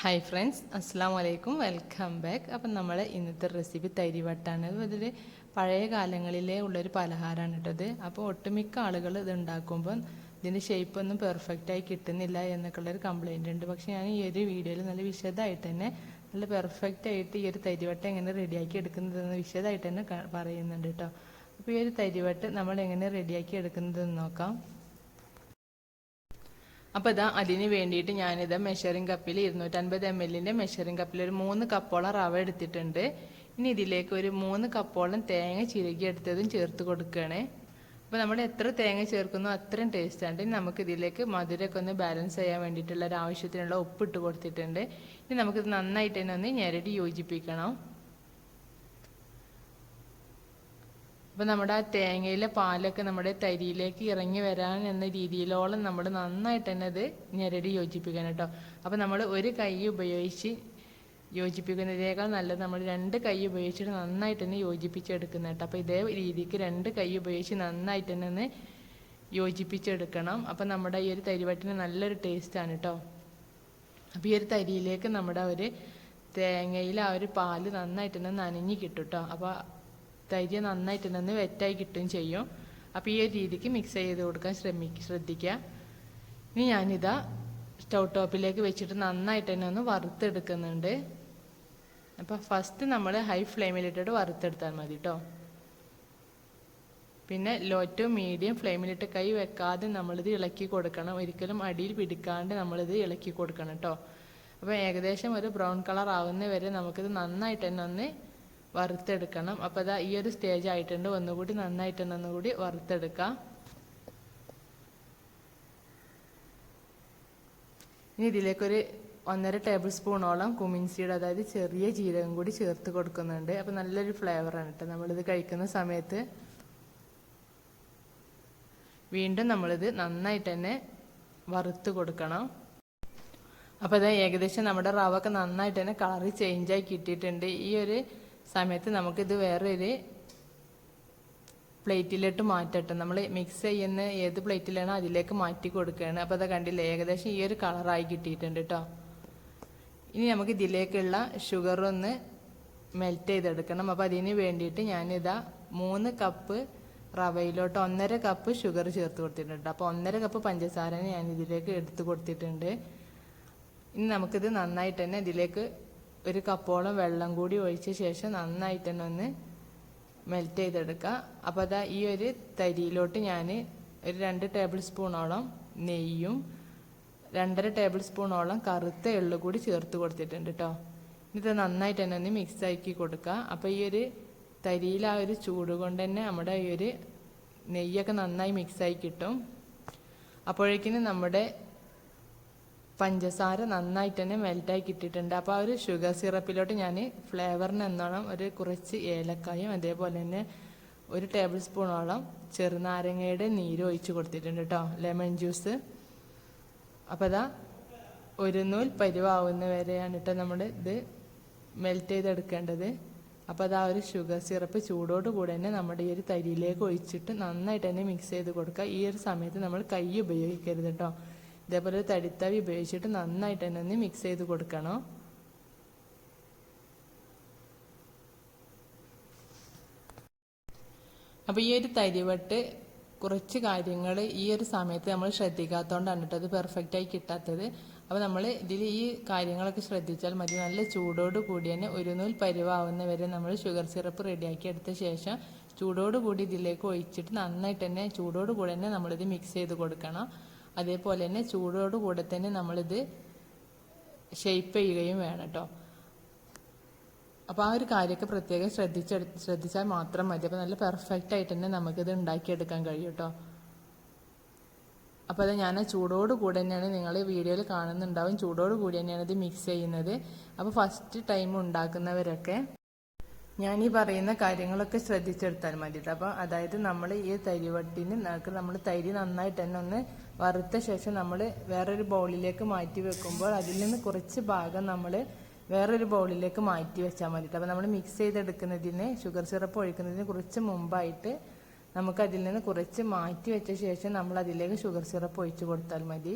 Hi friends അസ്സാം വലൈക്കും welcome back അപ്പം നമ്മൾ ഇന്നത്തെ റെസിപ്പി തരിവട്ടാണ്. ഇതൊരു പഴയ കാലങ്ങളിലെ ഉള്ളൊരു പലഹാരമാണ് കേട്ടത് അപ്പോൾ ഒട്ടുമിക്ക ആളുകൾ ഇത് ഉണ്ടാക്കുമ്പോൾ ഇതിന്റെ ഷേപ്പ് ഒന്നും പെർഫെക്റ്റായി കിട്ടുന്നില്ല എന്നൊക്കെയുള്ളൊരു കംപ്ലൈന്റ് ഉണ്ട്. പക്ഷേ ഞാൻ ഈ ഒരു വീഡിയോയിൽ നല്ല വിശദമായിട്ട് തന്നെ നല്ല പെർഫെക്റ്റ് ആയിട്ട് ഈ ഒരു തരിവട്ട എങ്ങനെ റെഡിയാക്കി എടുക്കുന്നതെന്ന് വിശദമായിട്ട് തന്നെ പറയുന്നുണ്ട് കേട്ടോ. അപ്പോൾ ഈ ഒരു തരിവട്ട് നമ്മൾ എങ്ങനെ റെഡിയാക്കി എടുക്കുന്നതെന്ന് നോക്കാം. അപ്പോൾ ഇതാ അതിന് വേണ്ടിയിട്ട് ഞാനിത് മെഷറിംഗ് കപ്പിൽ ഇരുന്നൂറ്റൻപത് എം എല്ലിന്റെ മെഷറിംഗ് കപ്പിൽ ഒരു മൂന്ന് കപ്പോളം റവ എടുത്തിട്ടുണ്ട്. ഇനി ഇതിലേക്ക് ഒരു മൂന്ന് കപ്പോളം തേങ്ങ ചിരകി എടുത്തതും ചേർത്ത് കൊടുക്കുകയാണ് അപ്പോൾ നമ്മൾ എത്ര തേങ്ങ ചേർക്കുന്നോ അത്രയും ടേസ്റ്റ് ആണ്. ഇനി നമുക്ക് ഇതിലേക്ക് മധുരമൊക്കെ ഒന്ന് ബാലൻസ് ചെയ്യാൻ വേണ്ടിയിട്ടുള്ള ഒരു ആവശ്യത്തിനുള്ള ഉപ്പിട്ട് കൊടുത്തിട്ടുണ്ട്. ഇനി നമുക്കിത് നന്നായിട്ട് തന്നെ ഒന്ന് ഞെരടി യോജിപ്പിക്കണം. അപ്പോൾ നമ്മുടെ ആ തേങ്ങയിലെ പാലൊക്കെ നമ്മുടെ തരിയിലേക്ക് ഇറങ്ങി വരാൻ എന്ന രീതിയിലോളം നമ്മൾ നന്നായിട്ട് തന്നെ അത് ഞെരടി യോജിപ്പിക്കണം കേട്ടോ. അപ്പോൾ നമ്മൾ ഒരു കൈ ഉപയോഗിച്ച് യോജിപ്പിക്കുന്നതിനേക്കാൾ നല്ലത് നമ്മൾ രണ്ട് കൈ ഉപയോഗിച്ചിട്ട് നന്നായിട്ട് തന്നെ യോജിപ്പിച്ചെടുക്കുന്ന കേട്ടോ. അപ്പോൾ ഇതേ രീതിക്ക് രണ്ട് കൈ ഉപയോഗിച്ച് നന്നായിട്ട് തന്നെ ഒന്ന് യോജിപ്പിച്ചെടുക്കണം. അപ്പോൾ നമ്മുടെ ഈ ഒരു തരിവട്ടിന് നല്ലൊരു ടേസ്റ്റാണ് കേട്ടോ. അപ്പോൾ ഈ ഒരു തരിയിലേക്ക് നമ്മുടെ ഒരു തേങ്ങയിൽ ആ ഒരു പാൽ നന്നായിട്ട് തന്നെ നനഞ്ഞ് കിട്ടും കേട്ടോ. അപ്പോൾ തരി നന്നായിട്ട് നിന്ന് വെറ്റായി കിട്ടുകയും ചെയ്യും. അപ്പോൾ ഈ ഒരു രീതിക്ക് മിക്സ് ചെയ്ത് കൊടുക്കാൻ ശ്രമി ശ്രദ്ധിക്കുക ഇനി ഞാനിതാ സ്റ്റൗ ടോപ്പിലേക്ക് വെച്ചിട്ട് നന്നായിട്ട് തന്നെ ഒന്ന് വറുത്തെടുക്കുന്നുണ്ട്. അപ്പോൾ ഫസ്റ്റ് നമ്മൾ ഹൈ ഫ്ലെയിമിലിട്ടിട്ട് വറുത്തെടുത്താൽ മതി കേട്ടോ പിന്നെ ലോ ടു മീഡിയം ഫ്ലെയിമിലിട്ട് കൈ വെക്കാതെ നമ്മളിത് ഇളക്കി കൊടുക്കണം. ഒരിക്കലും അടിയിൽ പിടിക്കാണ്ട് നമ്മളിത് ഇളക്കി കൊടുക്കണം കേട്ടോ അപ്പോൾ ഏകദേശം ഒരു ബ്രൗൺ കളർ ആവുന്ന വരെ നമുക്കിത് നന്നായിട്ട് തന്നെ ഒന്ന് വറുത്തെടുക്കണം. അപ്പോൾ അതാ ഈ ഒരു സ്റ്റേജ് ആയിട്ടുണ്ട്. ഒന്നുകൂടി നന്നായിട്ട് ഒന്നുകൂടി വറുത്തെടുക്കാം. ഇനി ഇതിലേക്കൊരു ഒന്നര ടേബിൾ സ്പൂണോളം കുമിൻ സീഡ് അതായത് ചെറിയ ജീരകം കൂടി ചേർത്ത് കൊടുക്കുന്നുണ്ട്. അപ്പോൾ നല്ലൊരു ഫ്ലേവറാണ് കേട്ടോ നമ്മളിത് കഴിക്കുന്ന സമയത്ത് വീണ്ടും നമ്മളിത് നന്നായിട്ട് തന്നെ വറുത്ത് കൊടുക്കണം. അപ്പോൾ ഇത് ഏകദേശം നമ്മുടെ റവൊക്കെ നന്നായിട്ട് തന്നെ കളറ് ചേഞ്ചായി കിട്ടിയിട്ടുണ്ട്. ഈ ഒരു സമയത്ത് നമുക്കിത് വേറൊരു പ്ലേറ്റിലോട്ട് മാറ്റട്ടെ. നമ്മൾ മിക്സ് ചെയ്യുന്ന ഏത് പ്ലേറ്റിലാണോ അതിലേക്ക് മാറ്റി കൊടുക്കുകയാണ്. അപ്പോൾ അത് കണ്ടില്ലേ ഏകദേശം ഈ ഒരു കളറായി കിട്ടിയിട്ടുണ്ട് കേട്ടോ ഇനി നമുക്ക് ഇതിലേക്കുള്ള ഷുഗർ ഒന്ന് മെൽറ്റ് ചെയ്തെടുക്കണം. അപ്പോൾ അതിന് വേണ്ടിയിട്ട് ഞാനിതാ മൂന്ന് കപ്പ് റവയിലോട്ട് ഒന്നര കപ്പ് ഷുഗർ ചേർത്ത് കൊടുത്തിട്ടുണ്ട് അപ്പോൾ ഒന്നര കപ്പ് പഞ്ചസാര ഞാൻ ഇതിലേക്ക് എടുത്ത് കൊടുത്തിട്ടുണ്ട്. ഇനി നമുക്കിത് നന്നായിട്ട് തന്നെ ഇതിലേക്ക് ഒരു കപ്പോളം വെള്ളം കൂടി ഒഴിച്ച ശേഷം നന്നായിട്ട് തന്നെ ഒന്ന് മെൽറ്റ് ചെയ്തെടുക്കുക. അപ്പോൾ അതാ ഈ ഒരു തരിയിലോട്ട് ഞാൻ ഒരു രണ്ട് ടേബിൾ സ്പൂണോളം നെയ്യും രണ്ടര ടേബിൾ സ്പൂണോളം കറുത്ത എള്ളു കൂടി ചേർത്ത് കൊടുത്തിട്ടുണ്ട് കേട്ടോ ഇത് നന്നായിട്ട് തന്നെ ഒന്ന് മിക്സ് ആക്കി കൊടുക്കുക. അപ്പോൾ ഈ ഒരു തരിയിൽ ആ ഒരു ചൂട് കൊണ്ട് തന്നെ നമ്മുടെ ഈ ഒരു നെയ്യൊക്കെ നന്നായി മിക്സായി കിട്ടും. അപ്പോഴേക്കിനും നമ്മുടെ പഞ്ചസാര നന്നായിട്ട് തന്നെ മെൽറ്റായി കിട്ടിയിട്ടുണ്ട്. അപ്പോൾ ആ ഒരു ഷുഗർ സിറപ്പിലോട്ട് ഞാൻ ഫ്ലേവറിന് എന്നോണം ഒരു കുറച്ച് ഏലക്കായും അതേപോലെ തന്നെ ഒരു ടേബിൾ സ്പൂണോളം ചെറുനാരങ്ങയുടെ നീര് ഒഴിച്ച് കൊടുത്തിട്ടുണ്ട് കേട്ടോ ലെമൺ ജ്യൂസ് അപ്പോൾ അതാ ഒരു നൂൽ പരുവാവുന്ന വരെയാണ് കേട്ടോ നമ്മൾ ഇത് മെൽറ്റ് ചെയ്തെടുക്കേണ്ടത്. അപ്പോൾ അത് ആ ഒരു ഷുഗർ സിറപ്പ് ചൂടോട് കൂടെ തന്നെ നമ്മുടെ ഈ ഒരു തരിയിലേക്ക് ഒഴിച്ചിട്ട് നന്നായിട്ട് തന്നെ മിക്സ് ചെയ്ത് കൊടുക്കുക. ഈ ഒരു സമയത്ത് നമ്മൾ കൈ ഉപയോഗിക്കരുത് കേട്ടോ ഇതേപോലെ ഒരു തടിത്തവി ഉപയോഗിച്ചിട്ട് നന്നായിട്ട് തന്നെ ഒന്ന് മിക്സ് ചെയ്ത് കൊടുക്കണം. അപ്പോൾ ഈ ഒരു തരിവട്ട് കുറച്ച് കാര്യങ്ങൾ ഈ ഒരു സമയത്ത് നമ്മൾ ശ്രദ്ധിക്കാത്തതുകൊണ്ടാണ് കേട്ടോ അത് പെർഫെക്റ്റായി കിട്ടാത്തത്. അപ്പോൾ നമ്മൾ ഇതിൽ ഈ കാര്യങ്ങളൊക്കെ ശ്രദ്ധിച്ചാൽ മതി. നല്ല ചൂടോട് കൂടി തന്നെ ഒരു നൂൽ പരിവാവുന്ന വരെ നമ്മൾ ഷുഗർ സിറപ്പ് റെഡിയാക്കി എടുത്ത ശേഷം ചൂടോട് കൂടി ഇതിലേക്ക് ഒഴിച്ചിട്ട് നന്നായിട്ട് തന്നെ ചൂടോട് കൂടി തന്നെ നമ്മളിത് മിക്സ് ചെയ്ത് കൊടുക്കണം. അതേപോലെ തന്നെ ചൂടോട് കൂടെ തന്നെ നമ്മളിത് ഷെയ്പ്പ് ചെയ്യുകയും വേണം കേട്ടോ അപ്പോൾ ആ ഒരു കാര്യമൊക്കെ പ്രത്യേകം ശ്രദ്ധിച്ചെടു ശ്രദ്ധിച്ചാൽ മാത്രം മതി. അപ്പോൾ നല്ല പെർഫെക്റ്റ് ആയിട്ട് തന്നെ നമുക്കിത് ഉണ്ടാക്കിയെടുക്കാൻ കഴിയും കേട്ടോ അപ്പോൾ അത് ഞാൻ ചൂടോട് കൂടി തന്നെയാണ് നിങ്ങൾ വീഡിയോയിൽ കാണുന്നുണ്ടാവും. ചൂടോട് കൂടി തന്നെയാണ് ഇത് മിക്സ് ചെയ്യുന്നത്. അപ്പോൾ ഫസ്റ്റ് ടൈം ഉണ്ടാക്കുന്നവരൊക്കെ ഞാൻ ഈ പറയുന്ന കാര്യങ്ങളൊക്കെ ശ്രദ്ധിച്ചെടുത്താൽ മതി അപ്പോൾ അതായത് നമ്മൾ ഈ തരിവട്ടിന് നമ്മൾ തരി നന്നായിട്ട് തന്നെ ഒന്ന് വറുത്ത ശേഷം നമ്മൾ വേറൊരു ബൗളിലേക്ക് മാറ്റി വെക്കുമ്പോൾ അതിൽ നിന്ന് കുറച്ച് ഭാഗം നമ്മൾ വേറൊരു ബൗളിലേക്ക് മാറ്റി വെച്ചാൽ മതി അപ്പോൾ നമ്മൾ മിക്സ് ചെയ്തെടുക്കുന്നതിന് ഷുഗർ സിറപ്പ് ഒഴിക്കുന്നതിന് കുറച്ച് മുമ്പായിട്ട് നമുക്ക് അതിൽ നിന്ന് കുറച്ച് മാറ്റി വെച്ച ശേഷം നമ്മൾ അതിലേക്ക് ഷുഗർ സിറപ്പ് ഒഴിച്ചു കൊടുത്താൽ മതി.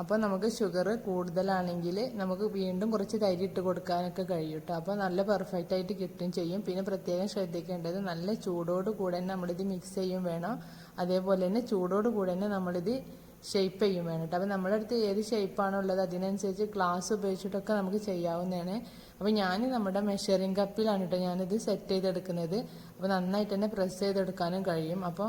അപ്പോൾ നമുക്ക് ഷുഗർ കൂടുതലാണെങ്കിൽ നമുക്ക് വീണ്ടും കുറച്ച് തരി ഇട്ട് കൊടുക്കാനൊക്കെ കഴിയും കേട്ടോ അപ്പോൾ നല്ല പെർഫെക്റ്റ് ആയിട്ട് കിട്ടുകയും ചെയ്യും. പിന്നെ പ്രത്യേകം ശ്രദ്ധിക്കേണ്ടത് നല്ല ചൂടോട് കൂടെ നമ്മളിത് മിക്സ് ചെയ്യും വേണം. അതേപോലെ തന്നെ ചൂടോട് കൂടെ തന്നെ നമ്മളിത് ഷെയ്പ്പ് ചെയ്യും വേണം കേട്ടോ അപ്പോൾ നമ്മുടെ അടുത്ത് ഏത് ഷെയ്പ്പാണോ ഉള്ളത് അതിനനുസരിച്ച് ഗ്ലാസ് ഉപയോഗിച്ചിട്ടൊക്കെ നമുക്ക് ചെയ്യാവുന്നതാണ്. അപ്പോൾ ഞാൻ നമ്മുടെ മെഷറിംഗ് കപ്പിലാണ് കേട്ടോ ഞാനിത് സെറ്റ് ചെയ്തെടുക്കുന്നത്. അപ്പോൾ നന്നായിട്ട് തന്നെ പ്രസ് ചെയ്തെടുക്കാനും കഴിയും. അപ്പോൾ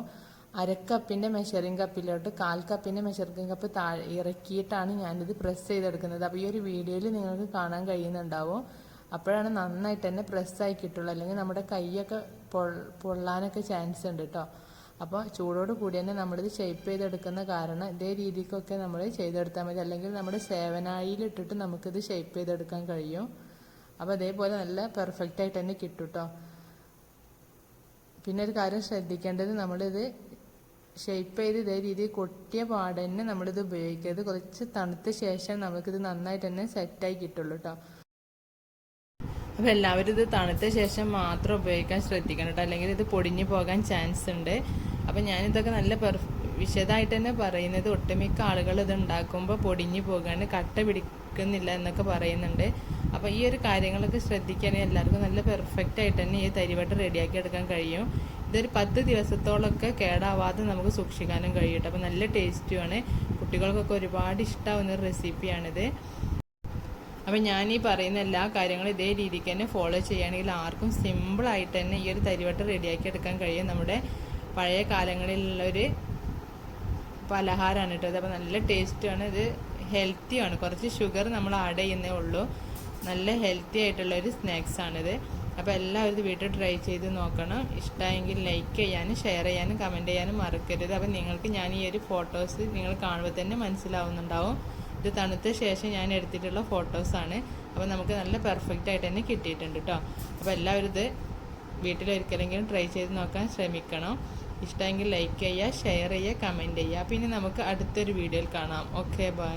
അരക്കപ്പിന്റെ മെഷറിംഗ് കപ്പിലോട്ട് കാൽ കപ്പിന്റെ മെഷറിംഗ് കപ്പ് താഴെ ഇറക്കിയിട്ടാണ് ഞാനിത് പ്രസ് ചെയ്തെടുക്കുന്നത്. അപ്പോൾ ഈ ഒരു വീഡിയോയിൽ നിങ്ങൾക്ക് കാണാൻ കഴിയുന്നുണ്ടാവും? അപ്പോഴാണ് നന്നായിട്ട് തന്നെ പ്രസ്സായി കിട്ടുള്ളൂ. അല്ലെങ്കിൽ നമ്മുടെ കൈയൊക്കെ പൊള്ളാനൊക്കെ ചാൻസ് ഉണ്ട് കേട്ടോ അപ്പോൾ ചൂടോട് കൂടി തന്നെ നമ്മളിത് ഷേപ്പ് ചെയ്തെടുക്കുന്ന കാരണം ഇതേ രീതിക്കൊക്കെ നമ്മൾ ചെയ്തെടുത്താൽ മതി. അല്ലെങ്കിൽ നമ്മുടെ സേവനായിലിട്ടിട്ട് നമുക്കിത് ഷേപ്പ് ചെയ്തെടുക്കാൻ കഴിയും. അപ്പോൾ അതേപോലെ നല്ല പെർഫെക്റ്റ് ആയിട്ട് തന്നെ കിട്ടും കേട്ടോ പിന്നെ ഒരു കാര്യം ശ്രദ്ധിക്കേണ്ടത് നമ്മളിത് ഷേപ്പ് ചെയ്ത് ഇതേ രീതി കൊട്ടിയ പാടെ തന്നെ നമ്മളിത് ഉപയോഗിക്കരുത് കുറച്ച് തണുത്ത ശേഷം നമുക്കിത് നന്നായിട്ട് തന്നെ സെറ്റായി കിട്ടുള്ളൂ കേട്ടോ അപ്പോൾ എല്ലാവരും ഇത് തണുത്ത ശേഷം മാത്രം ഉപയോഗിക്കാൻ ശ്രദ്ധിക്കണം കേട്ടോ അല്ലെങ്കിൽ ഇത് പൊടിഞ്ഞു പോകാൻ ചാൻസ് ഉണ്ട്. അപ്പോൾ ഞാനിതൊക്കെ നല്ല പെർഫ് വിശദമായിട്ട് തന്നെ പറയുന്നത് ഒട്ടുമിക്ക ആളുകൾ ഇത് ഉണ്ടാക്കുമ്പോൾ പൊടിഞ്ഞു പോകാണ് കട്ട പിടിക്കുന്നില്ല എന്നൊക്കെ പറയുന്നുണ്ട്. അപ്പോൾ ഈ ഒരു കാര്യങ്ങളൊക്കെ ശ്രദ്ധിക്കുകയാണെങ്കിൽ എല്ലാവർക്കും നല്ല പെർഫെക്റ്റ് ആയിട്ട് തന്നെ ഈ തരിവട്ട റെഡിയാക്കി എടുക്കാൻ കഴിയും. ഇതൊരു പത്ത് ദിവസത്തോളമൊക്കെ കേടാവാതെ നമുക്ക് സൂക്ഷിക്കാനും കഴിയും കേട്ടോ. അപ്പോൾ നല്ല ടേസ്റ്റുമാണ് കുട്ടികൾക്കൊക്കെ ഒരുപാട് ഇഷ്ടമാവുന്ന ഒരു റെസിപ്പിയാണിത് അപ്പം ഞാൻ ഈ പറയുന്ന എല്ലാ കാര്യങ്ങളും ഇതേ രീതിക്ക് തന്നെ ഫോളോ ചെയ്യുകയാണെങ്കിൽ ആർക്കും സിമ്പിളായിട്ട് തന്നെ ഈ ഒരു തരിവട്ട റെഡിയാക്കി എടുക്കാൻ കഴിയും. നമ്മുടെ പഴയ കാലങ്ങളിലുള്ളൊരു പലഹാരമാണ് കേട്ടോ. അതപ്പോൾ നല്ല ടേസ്റ്റാണ്. ഇത് ഹെൽത്തിയാണ് കുറച്ച് ഷുഗർ നമ്മൾ ആഡ് ചെയ്യുന്നേ ഉള്ളൂ. നല്ല ഹെൽത്തി ആയിട്ടുള്ള ഒരു സ്നാക്സ് ആണിത് അപ്പോൾ എല്ലാവരും ഇത് വീട്ടിൽ ട്രൈ ചെയ്ത് നോക്കണം. ഇഷ്ടമായെങ്കിൽ ലൈക്ക് ചെയ്യാനും ഷെയർ ചെയ്യാനും കമന്റ് ചെയ്യാനും മറക്കരുത്. അപ്പോൾ നിങ്ങൾക്ക് ഞാൻ ഈ ഒരു ഫോട്ടോസ് നിങ്ങൾ കാണുമ്പോൾ തന്നെ മനസ്സിലാവുന്നുണ്ടാവും. ഇത് തണുത്ത ശേഷം ഞാൻ എടുത്തിട്ടുള്ള ഫോട്ടോസാണ് അപ്പോൾ നമുക്ക് നല്ല പെർഫെക്റ്റ് ആയിട്ട് തന്നെ കിട്ടിയിട്ടുണ്ട് കേട്ടോ. അപ്പോൾ എല്ലാവരും ഇത് വീട്ടിലൊരിക്കലെങ്കിലും ട്രൈ ചെയ്ത് നോക്കാൻ ശ്രമിക്കണം. ഇഷ്ടമെങ്കിൽ ലൈക്ക് ചെയ്യുക ഷെയർ ചെയ്യുക കമന്റ് ചെയ്യുക. പിന്നെ നമുക്ക് അടുത്തൊരു വീഡിയോയിൽ കാണാം. Okay bye